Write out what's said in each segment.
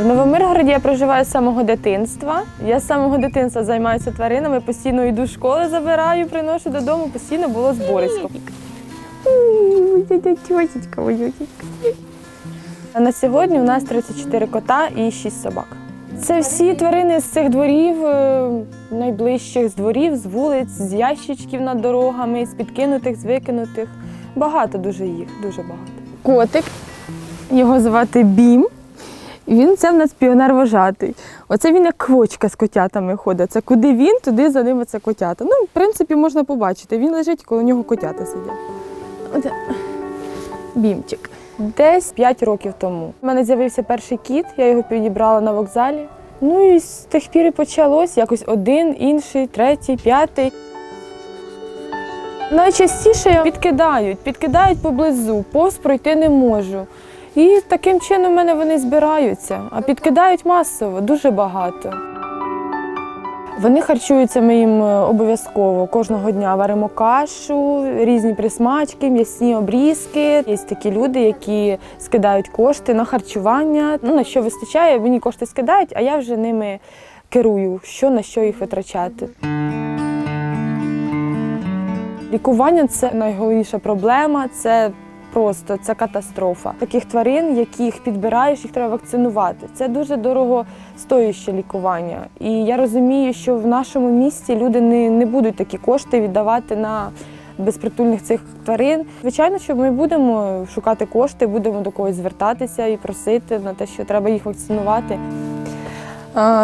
В Новомиргороді я проживаю з самого дитинства. Я з самого дитинства займаюся тваринами, постійно йду з школи, забираю, приношу додому, постійно було зборисько. А На сьогодні у нас 34 кота і 6 собак. Це всі тварини з цих дворів, е, найближчих з дворів, з вулиць, з ящичків над дорогами, з підкинутих, з викинутих. Багато дуже їх, дуже багато. Котик, його звати Бім. Він це в нас піонер вожатий. Оце він як квочка з котятами ходить. Це куди він, туди за ним оце котята. Ну, в принципі, можна побачити. Він лежить, коло нього котята сидять. Бімчик. Десь 5 років тому. У мене з'явився перший кіт, я його підібрала на вокзалі. Ну і з тих пір і почалось якось один, інший, третій, п'ятий. Найчастіше підкидають, підкидають поблизу, повз пройти не можу. І таким чином в мене вони збираються, а підкидають масово, дуже багато. Вони харчуються ми їм е, обов'язково. Кожного дня варимо кашу, різні присмачки, м'ясні обрізки. Є такі люди, які скидають кошти на харчування. Ну, на що вистачає, мені кошти скидають, а я вже ними керую, що на що їх витрачати. Лікування це найголовніша проблема. Це просто це катастрофа. Таких тварин, яких підбираєш, їх треба вакцинувати. Це дуже дорого дорогостояще лікування. І я розумію, що в нашому місті люди не, не будуть такі кошти віддавати на безпритульних цих тварин. Звичайно, що ми будемо шукати кошти, будемо до когось звертатися і просити на те, що треба їх вакцинувати.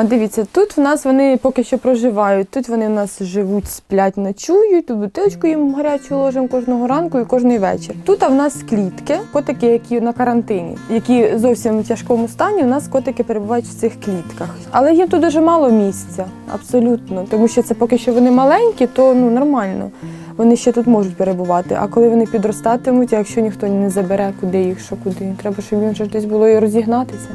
Дивіться, тут в нас вони поки що проживають. Тут вони в нас живуть, сплять, ночують, тут бутилочку їм гарячу ложимо кожного ранку і кожний вечір. Тут а в нас клітки, котики, які на карантині, які зовсім в тяжкому стані. У нас котики перебувають в цих клітках. Але їм тут дуже мало місця, абсолютно. Тому що це поки що вони маленькі, то ну нормально. Вони ще тут можуть перебувати. А коли вони підростатимуть, якщо ніхто не забере, куди їх, що куди, треба, щоб їм вже десь було і розігнатися.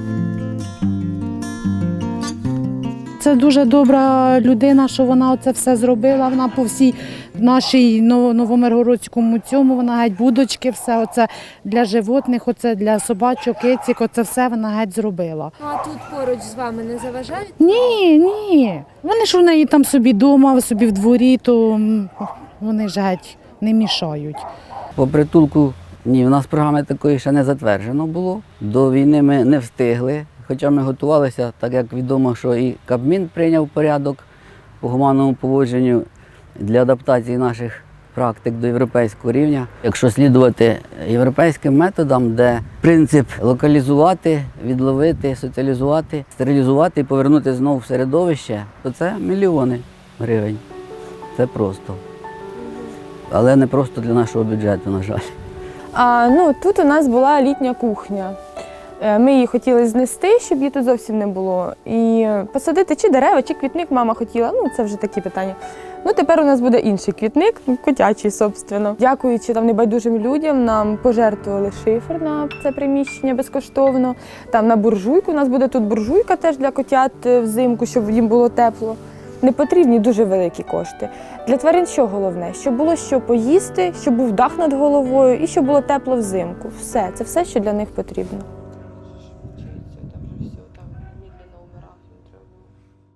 Це дуже добра людина, що вона це все зробила. Вона по всій нашій новомиргородському цьому, вона геть будочки, все оце для животних, оце для собачок, кицик, оце все вона геть зробила. Ну а тут поруч з вами не заважають? Ні, ні. Вони ж в неї там собі вдома, собі в дворі, то вони ж геть не мішають. По притулку ні, в нас програми такої ще не затверджено було. До війни ми не встигли, хоча ми готувалися, так як відомо, що і Кабмін прийняв порядок по гуманному поводженню для адаптації наших практик до європейського рівня. Якщо слідувати європейським методам, де принцип локалізувати, відловити, соціалізувати, стерилізувати і повернути знову в середовище, то це мільйони гривень. Це просто. Але не просто для нашого бюджету, на жаль. А, ну, тут у нас була літня кухня. Е, Ми її хотіли знести, щоб її тут зовсім не було. І посадити чи дерева, чи квітник мама хотіла. Ну, це вже такі питання. Ну, тепер у нас буде інший квітник, котячий, собственно. Дякуючи там небайдужим людям, нам пожертвували шифер на це приміщення безкоштовно. Там на буржуйку. У нас буде тут буржуйка теж для котят е, взимку, щоб їм було тепло. Не потрібні дуже великі кошти. Для тварин що головне? Щоб було що поїсти, щоб був дах над головою і щоб було тепло взимку. Все, це все, що для них потрібно.